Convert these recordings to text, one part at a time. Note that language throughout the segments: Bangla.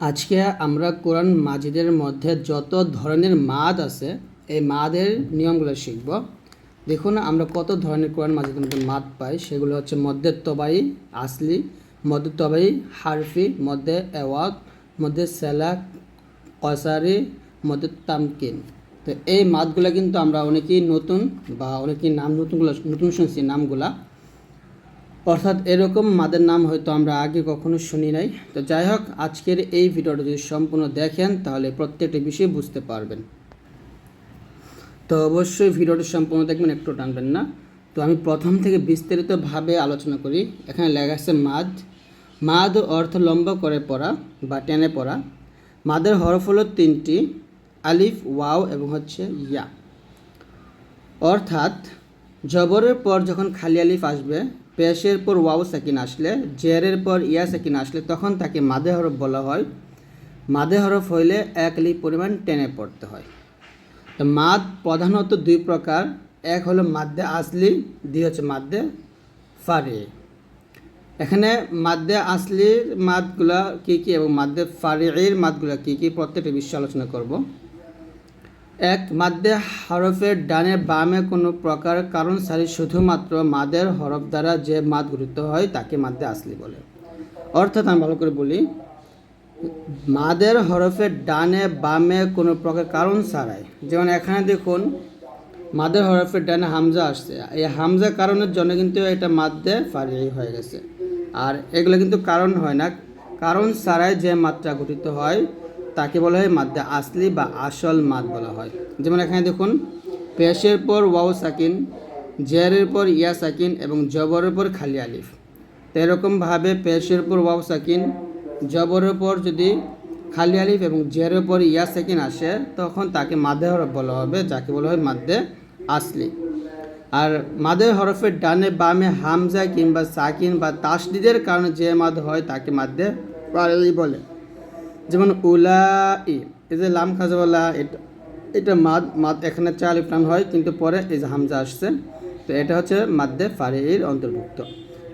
আজকে আমরা কোরআন মাজিদের মধ্যে যত ধরনের মাদ আছে, এই মাদের নিয়মগুলো শিখব। দেখুন, আমরা কত ধরনের কোরআন মাজিদের মধ্যে মাদ পাই। সেগুলো হচ্ছে মধ্যে তবাই, আসলি, মধ্যে তবাই, হারফি, মধ্যে এওয়াত মধ্যে সেলাক কসারি মধ্যে তামকিন। তো এই মাদগুলো কিন্তু আমরা অনেকেই নতুন বা অনেকেই নাম নতুনগুলো নতুন শুনছি নামগুলা। অর্থাৎ এরকম মাদের নাম হয়তো আমরা আগে কখনো শুনি নাই। তো যাই হোক, আজকের এই ভিডিওটা যদি সম্পূর্ণ দেখেন, তাহলে প্রত্যেকটি বিষয় বুঝতে পারবেন। তো অবশ্যই ভিডিওটা সম্পূর্ণ দেখবেন, একটু টানবেন না। তো আমি প্রথম থেকে বিস্তারিতভাবে আলোচনা করি। এখানে লেখা আছে, মাদ মাদ অর্থ লম্বা করে পড়া বা টেনে পড়া। মাদের হরফ হলো তিনটি, আলিফ, ওয়াও এবং হচ্ছে ইয়া। অর্থাৎ জবরের পর যখন খালি আলিফ আসবে পেশের পর ওয়াও সাকিন আসলে, জেরের পর ইয়া সাকিন আসলে, তখন তাকে মাদে হরফ বলা হয়। মাদে হরফ হইলে এক লি পরিমাণ টেনে পড়তে হয়। তো মাদ প্রধানত দুই প্রকার, এক হলো মাদ্দে আসলি, দুই হচ্ছে মাদ্দে ফারি। এখানে মাদ্দে আসলির মাদগুলা কী কী এবং মাদ্দে ফারির মাদগুলা কী কী, প্রত্যেকটা বিষয়ে আলোচনা করব। এক মাদ্দে হরফের ডানে বামে কোনো প্রকার কারণ সারি শুধুমাত্র মাদের হরফ দ্বারা যে মাদ গঠিত হয় তাকে মাদ্দে আসলি বলে। অর্থাৎ আমি ভালো করে বলি, মাদের হরফের ডানে বামে কোনো প্রকার কারণ ছাড়াই যেমন এখানে দেখুন, মাদের হরফের ডানে হামজা আসছে। এই হামজা কারণের জন্য কিন্তু এটা মাদ্দে ফারি হয়ে গেছে। আর এগুলো কিন্তু কারণ হয় না। কারণ ছাড়াই যে মাত্রা গঠিত হয় তাকে বলা হয় মাদ্দে আসলি বা আসল মাদ বলা হয়। যেমন এখানে দেখুন, পেশের পর ওয়াও সাকিন জেরের পর ইয়া সাকিন এবং জবরের পর খালি আলিফ। তো এরকমভাবে পেশের পর ওয়াও সাকিন, জবরের পর যদি খালি আলিফ এবং জেরের পর ইয়া সাকিন আসে, তখন তাকে মাদে হরফ বলা হবে, যাকে বলা হয় মাদ্দে আসলি। আর মাদের হরফের ডানে বামে হামজা কিংবা সাকিন বা তাসদিদের কারণে যে মাদ হয়, তাকে মাদ্দে পারি বলে। যেমন উলা ই এই যে লাম খাজাওয়ালা এটা এটা মাদ মাদ এখানে চার টান হয়, কিন্তু পরে এই যে হামজা আসছে, তো এটা হচ্ছে মাদ্দে ফারির অন্তর্ভুক্ত।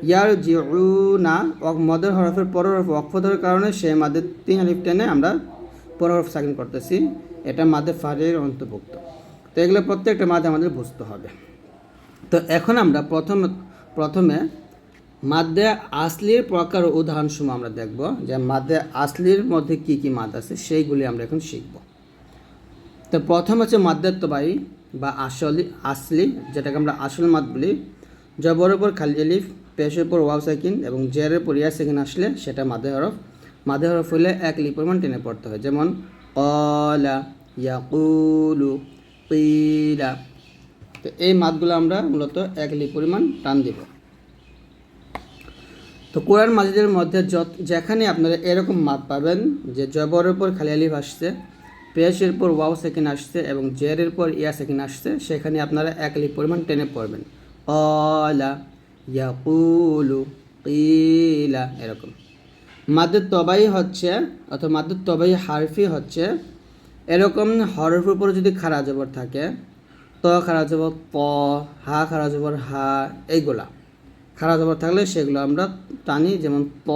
ইয়ার জিউ না মদের হরফের পর হরফ অক্ষদের কারণে সে মাদে তিন আলিফ টেনে আমরা পর হরফ সাকিন করতেছি, এটা মাদ্দে ফারির অন্তর্ভুক্ত। তো এগুলো প্রত্যেকটা মাদে আমাদের বুঝতে হবে। তো এখন আমরা প্রথম, প্রথমে মাদ্দে আসলির প্রকার উদাহরণসমূহ আমরা দেখব, যে মাদ্দে আসলির মধ্যে কি কি মাদ আছে, সেইগুলি আমরা এখন শিখব। তো প্রথম হচ্ছে মাদ্দের বা আসলি আসলি, যেটাকে আমরা আসল মাদ বলি। জবরের উপর খালি আলিফ, পেশের উপর ওয়াও সাইকিন এবং জেরের উপর ইয়া সেকিন আসলে সেটা মাদে হরফ। মাদে হরফ হলে এক লি পরিমাণ টেনে পড়তে হয়, যেমন কলা ইয়াকুলু কিলা। তো এই মাদগুলো আমরা মূলত এক লি পরিমাণ টান দিব। তো কোরআন মাজিদের মধ্যে যত যেখানে আপনারা এরকম মাপ পাবেন, যে জবরের পর খালি আলিফ আসছে, পেশের পর ওয়াও সেকেন্ড আসছে এবং জেরের পর ইয়া সেকেন্ড আসছে, সেখানে আপনারা এক আলিফ পরিমাণ টেনে পড়বেন। অলা ইয়াকুলু কিলা, এরকম। মাদের তবাই হচ্ছে, অথবা মাদের তবাই হারফি হচ্ছে, এরকম হরফের উপরে যদি খারা জবর থাকে, ত খারা জবর প, হা খারা জবর হা, এইগুলা। খারাপ জবর থাকলে সেগুলো আমরা টানি, যেমন প,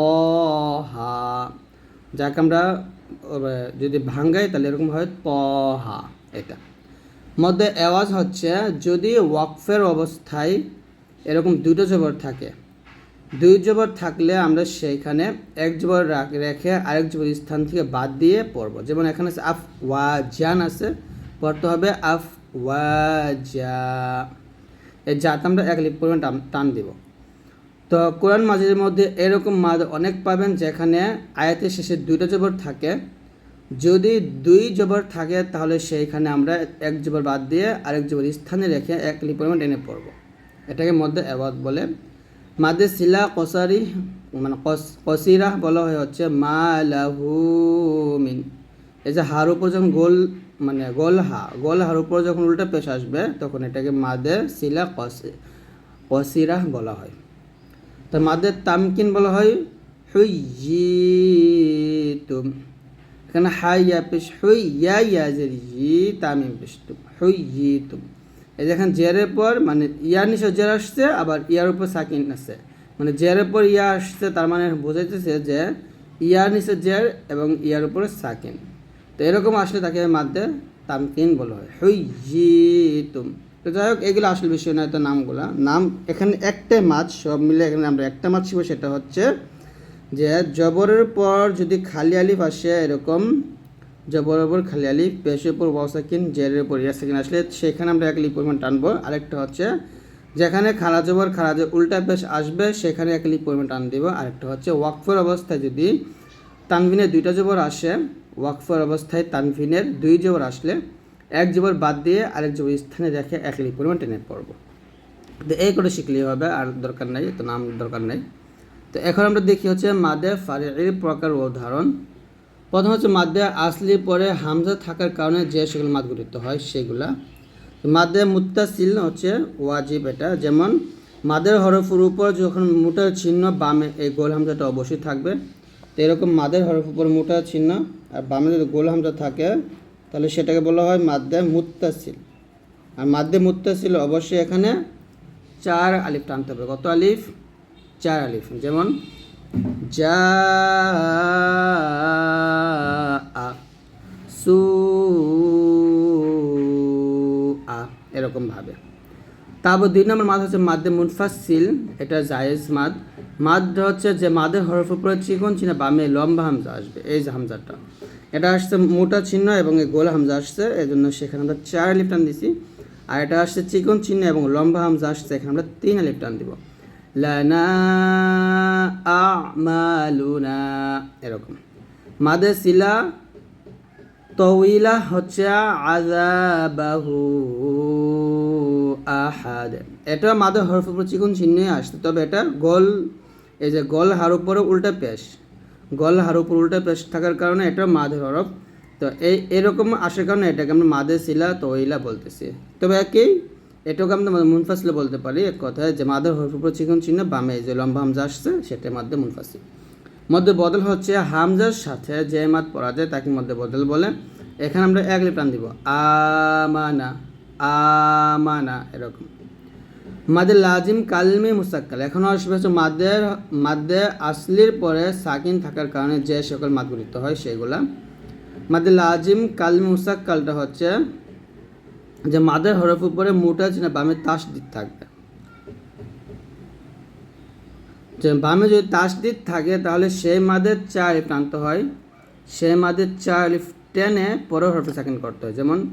হা। যাকে, আমরা যদি ভাঙ্গাই, তাহলে এরকম হয় প, হা, এটা। মধ্যে আওয়াজ হচ্ছে, যদি ওয়াকফের অবস্থায় এরকম দুটো জবর থাকে, দুই জবর থাকলে আমরা সেইখানে এক জবর রেখে আরেক জবর স্থান থেকে বাদ দিয়ে পড়ব। যেমন এখানে আছে আফ ওয়া জান আছে, পড়তে হবে আফ ওয়া জা। এই জাত আমরা এক লিপ পরিমাণ টান দিব। তো কোরআন মাজিদের মধ্যে এরকম মাদ অনেক পাবেন যেখানে আয়াতের শেষে দুইটা জবর থাকে। যদি দুই জবর থাকে, তাহলে সেইখানে আমরা এক জবর বাদ দিয়ে আরেক জবর স্থানে রেখে এক লি পরিমাণ টেনে পড়ব। এটাকে মধ্যে অ্যাওয়াজ বলে। মাদে শিলা কসারি মানে কসিরা বলা হয় হচ্ছে মা লাহুমিন এই যে হার উপর যখন গোল মানে গোল হা, গোল হার উপর যখন উল্টা পেশ আসবে, তখন এটাকে মাদে শিলা কসি, কসিরা বলা হয়। তার মাদের তামকিন বলা হয় হুইতুম এখানে হাই ইয়া পেশ হুই ইয়া ইয়াজের ই তামিম পেশতুম হুইতুম এই দেখেন জেরের পর মানে ইয়ার নিচে জের আসছে, আবার ইয়ার উপর সাকিন আছে। মানে জেরের পর ইয়া আসছে, তার মানে বোঝাইতেছে যে ইয়ার নিচে জের এবং ইয়ার উপরে সাকিন। তো এরকম আসলে তাকে মাদ্দে তামকিন বলা হয় হুই তুম তো যাই হোক, এগুলো আসল বিষয় নয় তো নামগুলো। নাম, এখানে একটাই মাছ, সব মিলে এখানে আমরা একটা মাছ শিখব, সেটা হচ্ছে যে জবরের পর যদি খালি আলিফ আসে এরকম, জবরের উপর খালি আলিফ, পেশের উপর ওয়াও সাকিন জেরের উপর ইয়া সাকিন আসলে সেখানে আমরা এক লিপ পরিমাণ টানবো। আরেকটা হচ্ছে যেখানে খালা জবর জবর উল্টা পেশ আসবে, সেখানে এক লিপ পরিমাণ টান দিব। আরেকটা হচ্ছে ওয়াকফর অবস্থায় যদি তানভিনের দুইটা জবর আসে, ওয়াকফর অবস্থায় তানভিনের দুই জবর আসলে এক জবর বাদ দিয়ে আরেক জবর স্থানে রেখে এক লিপ পরিমাণ টেনে পড়ব। তো এই করে শিখলেই হবে, আর দরকার নেই, তো নাম দরকার নেই। তো এখন আমরা দেখি হচ্ছে মাদে ফারির প্রকার উদাহরণ। প্রথম হচ্ছে মাদে আসলি পরে হামজা থাকার কারণে যে সেগুলো মাদ গঠিত হয় সেগুলা। মাদে মুত্তাসিল হচ্ছে ওয়াজিব এটা, যেমন মাদের হরফের উপর যখন মোটার চিহ্ন বামে এই গোল হামজাটা অবশ্যই থাকবে। তো এরকম মাদের হরফের উপর মোটা চিহ্ন আর বামে যদি গোল হামজা থাকে তাহলে সেটাকে বলা হয় মাদ্দে মুত্তাসিল। আর মাদ্দে মুত্তাসিল অবশ্যই এখানে চার আলিফ টানতে হবে। কত আলিফ? চার আলিফ। যেমন, যা সু, আ, এরকম ভাবে। তারপর দুই নম্বর মাদ হচ্ছে মাদ্দে মুনফাসিল এটা জায়েজ মাদ। মাদ হচ্ছে যে মাদের হরফ উপরে চিকন চিহ্ন, বামে লম্বা হামজা আসবে, এই যে হামজাটা। এটা আসছে মোটা চিহ্ন এবং এই গোল হামজা আসছে এই জন্য সেখানে আমরা চার আলিফ টান দিছি। আর এটা আসছে চিকন চিহ্ন এবং লম্বা হামজা আসছে, এখানে আমরা তিন আলিফ টান দিব। লানা আমালুনা, এরকম। মাদে সিলা তউইলা হচ্ছে আজাবাহু আহাদ। এটা মাদে হরফ উপর চিহ্নে আসছে, তবে এটা গোল, এই যে গল হার উপরে উল্টা পেশ। গল হার উপর উল্টা পেশ থাকার কারণে এটা মাদের হরফ। তো এই, এরকম আসার কারণে এটাকে আমরা মাদে সিলা তৈলা বলতেছি। তবে একই, এটাকে আমরা মুনফাসিল বলতে পারি। এক কথায় যে মাদের হরফ উপর চিহ্ন বামে যে লম্বা হামজা আসছে, সেটার মধ্যে মুনফাসিল। মধ্যে বদল হচ্ছে হামজার সাথে যে মাদ পড়া যায়, তাকে মধ্যে বদল বলে। এখানে আমরা এক লিপ টান দিব। আমানা। আমানা, এরকম। মাদে লাজিম কালমি মুসাক্কাল। এখন আসবে হচ্ছে মাদের মাদে আসলির পরে সাকিন থাকার কারণে যে সকল মাদ গঠিত হয় সেগুলা। মাদে লাজিম কালমি মুসাক্কালটা হচ্ছে যে মাদের হরফ উপরে মোটা চিহ্ন বামে তাস দিক থাকবে। যে বামে যদি তাসদিদ থাকে তাহলে সেই মাদের চার আলিফ হয়। সেই মাদের আলিফ টেনে পরের হরফে সাকিন করতে হয়। যেমন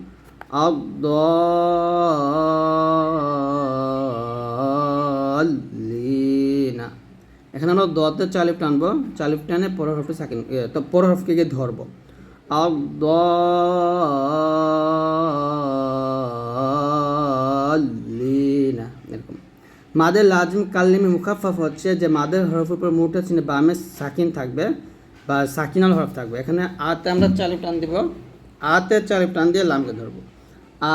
আলিনা এখানে আমরা দতে চালিফ টানবো চালিফ টানে পরের হরফে সাকিন তো পরের হরফকে গিয়ে ধরবো। আলিনা এরকম। মাদের লাজিম কাল্লিমি মুখাফাফ হচ্ছে যে মাদের হরফের উপর মুঠে চিহ্ন বামে সাকিন থাকবে বা সাকিনাল হরফ থাকবে। এখানে আতে আমরা চালিপ টান দিব আতে চালিপ টান দিয়ে লামকে ধরবো। আল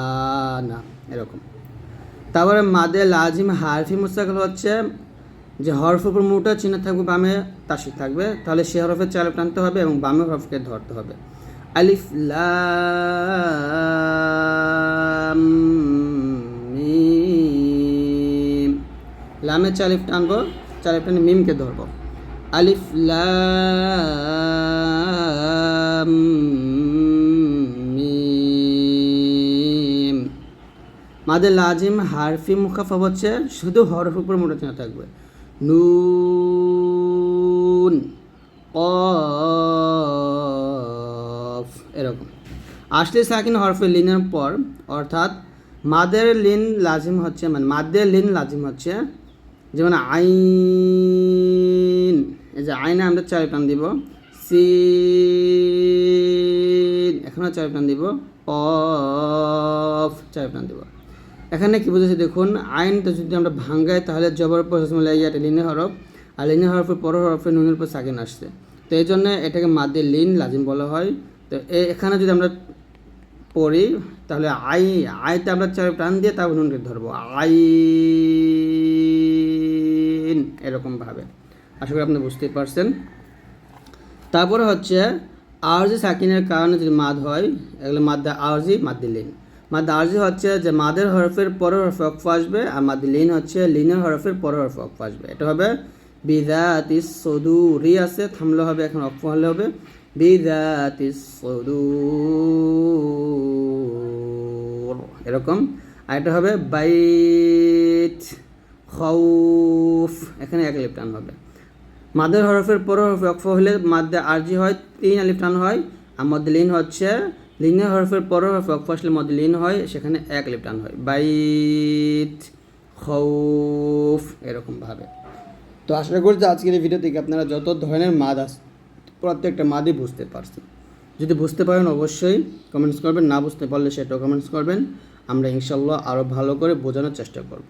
আনা এরকম। তারপরে মাদে লাজিম হারফি মুস্তাকল হচ্ছে যে হরফ উপর মোটা চিহ্ন থাকবে, বামে তাসি থাকবে। তাহলে সে হরফের চালিপ টানতে হবে এবং বামে হরফকে ধরতে হবে। আলিফ লামে চালিফ টানবো, চালিফ টানে মিমকে ধরবো। আলিফ লাম মাদের লাজিম হারফি মুখাফা হচ্ছে শুধু হরফ উপর মোটা চিহ্ন থাকবে। নুন এরকম। আসলে সাকিন হরফে লিনের পর, অর্থাৎ মাদের লিন লাজিম হচ্ছে মানে মাদের লিন লাজিম হচ্ছে, যেমন আইন এই যে আইনে আমরা চার টান দিব। সিন এখানেও চার টান দিব। অফ। চার টান দিব। এখানে কি বুঝেছি দেখুন, আইনটা যদি আমরা ভাঙ্গাই তাহলে জবর পর লিনে হরফ, আর লিনে হরফের পর হরফে নুনের উপর সাকিন আসছে। তো এই জন্য এটাকে মাদ্দে লিন লাজিম বলা হয়। তো এখানে যদি আমরা পড়ি, তাহলে আই, আইতে আমরা চার টান দিয়ে তারপর নুনকে ধরবো। আইন। এরকমভাবে আশা করি আপনি বুঝতেই পারছেন। তারপরে হচ্ছে, আরজি সাকিনের কারণে যদি মাদ হয়, এগুলো মাদ্দা আরজি মাদ্দিলিন মাদ আরজি হচ্ছে যে মাদের হরফের পরের হরফে অক্ফ আসবে, আর মাদ লিন হচ্ছে লিনের হরফের পরের হরফে অক্ফ আসবে। এটা হবে, বিদাতি সদু রি আছে, থামলে হবে, এখন অক্ফ হলে হবে। বিদাতি সদু এরকম। আর এটা হবে বাইট খৌফ, এখানে এক লিপ টান হবে। মাদের হরফের পর হরফে অক্ফ হলে মাদ্দে আরজি হয়, তিন আলিফ টান হয়, আর মধ্যে লিন হচ্ছে, লিনের হরফের পর হরফে অক্ফ আসলে মধ্যে লিন হয়, সেখানে এক লিপ টান হয়। বাইট খৌফ এরকমভাবে তো আশা করছি আজকের এই ভিডিও থেকে আপনারা যত ধরনের মাদ আছে প্রত্যেকটা মাদই বুঝতে পারছেন। যদি বুঝতে পারেন অবশ্যই কমেন্টস করবেন, না বুঝতে পারলে সেটাও কমেন্টস করবেন। আমরা ইনশাল্লাহ আরও ভালো করে বোঝানোর চেষ্টা করব।